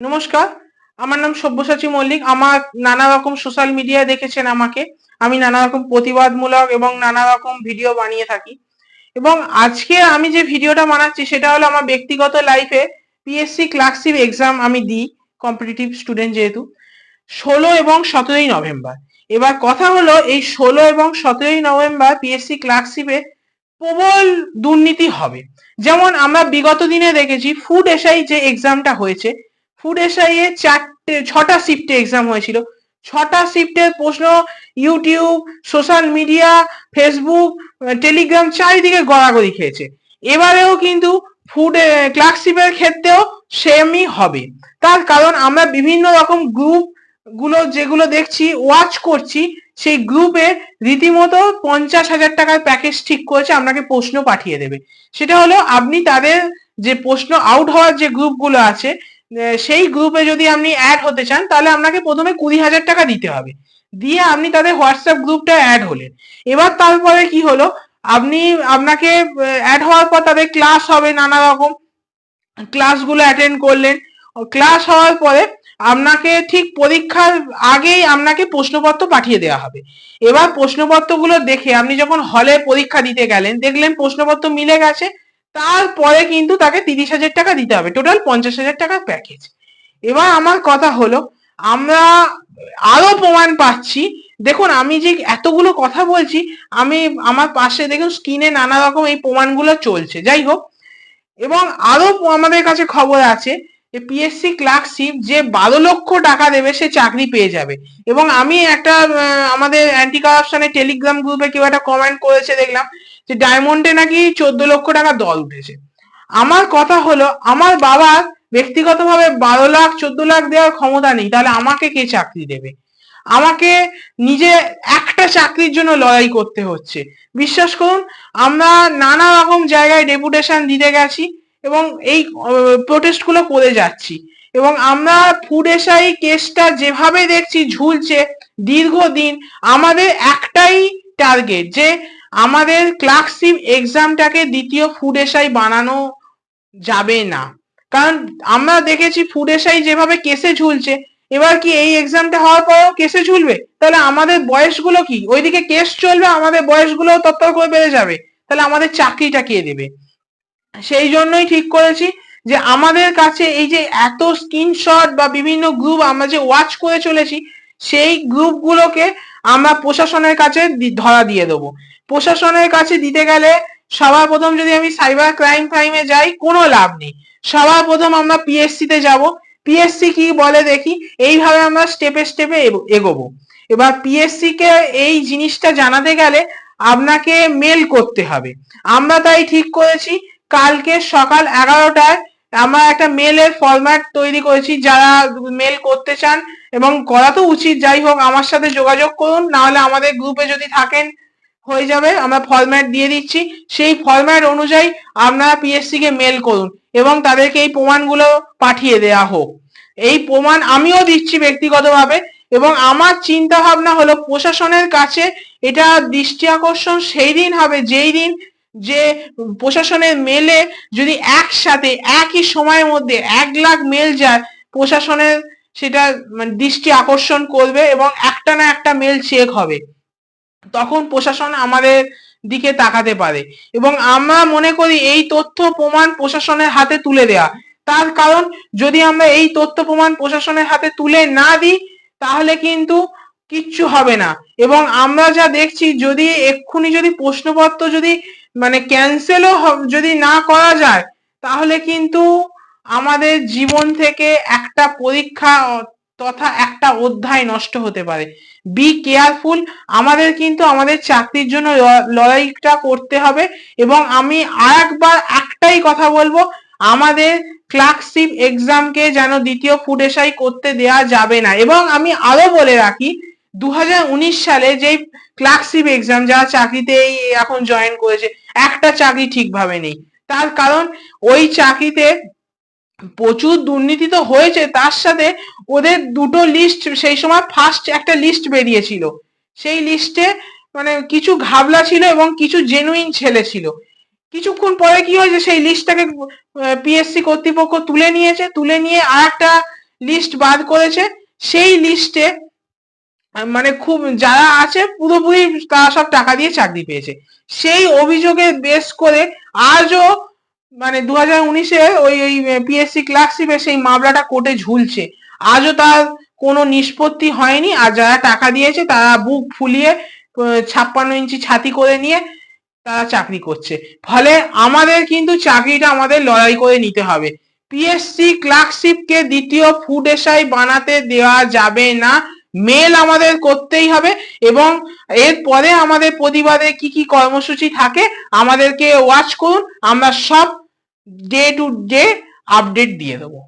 নমস্কার, আমার নাম সব্যসাচী মল্লিক। আমার নানা রকম সোশ্যাল মিডিয়ায় দেখেছেন আমাকে। আমি নানা রকম প্রতিবাদমূলক এবং নানা রকম ভিডিও বানিয়ে থাকি। এবং আজকে আমি যে ভিডিওটা বানাচ্ছি, সেটা হলো আমার ব্যক্তিগত লাইফে পিএসসি ক্লার্কশিপ এক্সাম আমি দিই কম্পিটিটিভ স্টুডেন্ট যেহেতু, ষোলো এবং সতেরোই নভেম্বর। এবার কথা হলো, এই ষোলো এবং সতেরোই নভেম্বর পিএসসি ক্লার্কশিপে প্রবল দুর্নীতি হবে। যেমন আমরা বিগত দিনে দেখেছি ফুড এসআই যে এক্সামটা হয়েছে ফুড এসআই এ চারটে, ছটা শিফটে এক্সাম হয়েছিল। ছটা শিফটের প্রশ্ন YouTube social media Facebook Telegram চারিদিকে গড়াগড়ি খেয়েছে। এবারেও কিন্তু ফুড ক্লার্কশিপের ক্ষেত্রেও সেমই হবে। তার কারণ আমরা বিভিন্ন রকম গ্রুপগুলো যেগুলো দেখছি ওয়াচ করছি, সেই গ্রুপে রীতিমতো পঞ্চাশ হাজার টাকার প্যাকেজ ঠিক করেছে, আপনাকে প্রশ্ন পাঠিয়ে দেবে। সেটা হলো, আপনি তাদের যে প্রশ্ন আউট হওয়ার যে গ্রুপগুলো আছে সেই গ্রুপে যদি আপনি অ্যাড হতে চান, তাহলে আপনাকে প্রথমে কুড়ি হাজার টাকা দিতে হবে। দিয়ে আপনি তাদের হোয়াটসঅ্যাপ গ্রুপটা অ্যাড হলেন। এবার তারপরে কি হলো? আপনি আপনাকে অ্যাড হওয়ার পর তাদের ক্লাস হবে নানা রকম। ক্লাসগুলো অ্যাটেন্ড করলেন। ক্লাস হওয়ার পরে আপনাকে ঠিক পরীক্ষার আগেই আপনাকে প্রশ্নপত্র পাঠিয়ে দেওয়া হবে। এবার প্রশ্নপত্রগুলো দেখে আপনি যখন হলে পরীক্ষা দিতে গেলেন, দেখলেন প্রশ্নপত্র মিলে গেছে। তারপরে কিন্তু তাকে তিরিশ হাজার টাকা দিতে হবে। টোটাল পঞ্চাশ হাজার টাকার প্যাকেজ এবার আমার কথা হলো, আমরা আরও প্রমাণ পাচ্ছি। দেখুন, আমি যে এতগুলো কথা বলছি, আমি আমার পাশে দেখুন স্ক্রিনে নানা রকম এই প্রমাণগুলো চলছে। যাই হোক, এবং আরও আমাদের কাছে খবর আছে যে পিএসসি ক্লার্কশিপ যে বারো লক্ষ টাকা দেবে, সে চাকরি পেয়ে যাবে। এবং আমি একটা আমাদের অ্যান্টি কারাপশনের টেলিগ্রাম গ্রুপে কেউ একটা কমেন্ট করেছে, দেখলাম। যে ডায়মন্ডে নাকি চোদ্দ লক্ষ টাকা দল উঠেছে আমার কথা হলো, আমার বাবার ব্যক্তিগতভাবে বারো লাখ, চোদ্দ লাখ দেওয়ার ক্ষমতা নেই, তাহলে আমাকে কে চাকরি দেবে? আমাকে নিজে একটা চাকরির জন্য লড়াই করতে হচ্ছে। বিশ্বাস করুন, আমরা নানা রকম জায়গায় ডেপুটেশন দিতে গেছি এবং এই প্রোটেস্টগুলো করে যাচ্ছি। এবং আমরা ফুড এসআই কেসটা যেভাবে দেখছি, ঝুলছে, দীর্ঘদিন আমাদের একটাই টার্গেট যে আমাদের ক্লার্কশিপ এক্সামটাকে দ্বিতীয় ফুড এসআই বানানো যাবে না। কারণ আমরা দেখেছি ফুড এসআই যেভাবে কেসে ঝুলছে, এবার কি এই এক্সামটা হওয়ার পরেও কেসে ঝুলবে? তাহলে আমাদের বয়সগুলো কি? ওইদিকে কেস চলবে, আমাদের বয়সগুলো তত্তর করে বেড়ে যাবে। তাহলে আমাদের চাকরিটা কে দেবে? সেই জন্যই ঠিক করেছি যে আমাদের কাছে এই যে এত স্ক্রিনশট বা বিভিন্ন গ্রুপ আমরা যে ওয়াচ করে চলেছি, সেই গ্রুপগুলোকে আমরা প্রশাসনের কাছে ধরা দিয়ে দেবো। প্রশাসনের কাছে দিতে গেলে সবার প্রথম যদি আমি সাইবার ক্রাইম ক্রাইমে যাই, কোনো লাভ নেই। সবার প্রথম আমরা পিএসসি তে যাব। পিএসসি কি বলে দেখি? এইভাবে আমরা স্টেপে স্টেপে এগোবো। এবার পিএসসি কে এই জিনিসটা জানাতে গেলে আপনাকে মেল করতে হবে। আমরা তাই ঠিক করেছি, কালকে সকাল এগারোটায় আমরা একটা মেলের ফরম্যাট তৈরি করেছি যারা মেল করতে চান এবং করা তো উচিত। যাই হোক, আমার সাথে যোগাযোগ করুন না হলে আমাদের গ্রুপে যদি থাকেন, হয়ে যাবে। আমরা ফরম্যাট দিয়ে দিচ্ছি। সেই ফরম্যাট অনুযায়ী আপনারা পিএসসি কে মেল করুন এবং তাদেরকে এই প্রমাণগুলো পাঠিয়ে দেয়া হোক। এই প্রমাণ আমিও দিচ্ছি ব্যক্তিগতভাবে এবং আমার চিন্তা ভাবনা হলো প্রশাসনের কাছে এটা দৃষ্টি আকর্ষণ সেই দিন হবে, যেই দিন যে প্রশাসনের মেলে যদি একসাথে, একই সময়ের মধ্যে এক লাখ মেল যায় প্রশাসনের সেটা মানে দৃষ্টি আকর্ষণ করবে এবং একটা না একটা মেল চেক হবে। তখন প্রশাসন আমাদের দিকে তাকাতে পারে। এবং আমরা মনে করি এই তথ্য প্রমাণ প্রশাসনের হাতে তুলে দেয়া। তার কারণ যদি আমরা এই তথ্য প্রমাণ প্রশাসনের হাতে তুলে না দিই, তাহলে কিন্তু কিচ্ছু হবে না। এবং আমরা যা দেখছি, যদি এক্ষুনি যদি প্রশ্নপত্র যদি মানে ক্যান্সেলও যদি না করা যায়, তাহলে কিন্তু আমাদের জীবন থেকে একটা পরীক্ষা তথা একটা অধ্যায় নষ্ট হতে পারে। বি কেয়ারফুল আমাদের কিন্তু আমাদের চাকরির জন্য লড়াইটা করতে হবে। এবং আমি আরেকবার একটাই কথা বলব, আমাদের ক্লার্কশিপ এক্সামকে যেন দ্বিতীয় এসআই করতে দেয়া যাবে না। এবং আমি আরও বলে রাখি দু হাজার উনিশ সালে যেই ক্লার্কশিপ এক্সাম যারা চাকরিতে এখন জয়েন করেছে, একটা চাকরি ঠিকভাবে নেই। তার কারণ, ওই চাকরিতে প্রচুর দুর্নীতি তো হয়েছে, তার সাথে ওদের দুটো লিস্ট সেই সময় ফার্স্ট একটা লিস্ট বেরিয়েছিল। সেই লিস্টে মানে কিছু ঘাবলা ছিল এবং কিছু জেনুইন ছেলে ছিল। কিছুক্ষণ পরে কি হয়েছে, সেই লিস্টটাকে পিএসসি কর্তৃপক্ষ তুলে নিয়েছে, তুলে নিয়ে আর একটা লিস্ট বাদ করেছে। সেই লিস্টে মানে খুব যারা আছে পুরোপুরি তারা সব টাকা দিয়ে চাকরি পেয়েছে। সেই অভিযোগে বেশ করে আজও মানে দু হাজার উনিশে ওই ওই পিএসসি ক্লার্কশিপে সেই মামলাটা কোর্টে ঝুলছে। আজও তার কোনো নিষ্পত্তি হয়নি আর যারা টাকা দিয়েছে তারা বুক ফুলিয়ে ছাপ্পান্ন ইঞ্চি ছাতি করে নিয়ে তারা চাকরি করছে। ফলে আমাদের কিন্তু চাকরিটা আমাদের লড়াই করে নিতে হবে। পিএসসি ক্লার্কশিপকে দ্বিতীয় ফুড এসআই বানাতে দেওয়া যাবে না। মেল আমাদের করতেই হবে এবং এরপরে আমাদের প্রতিবাদে কি কি কর্মসূচি থাকে আমাদেরকে ওয়াচ করুন, আমরা সব ডে টু ডে আপডেট দিয়ে দেবো।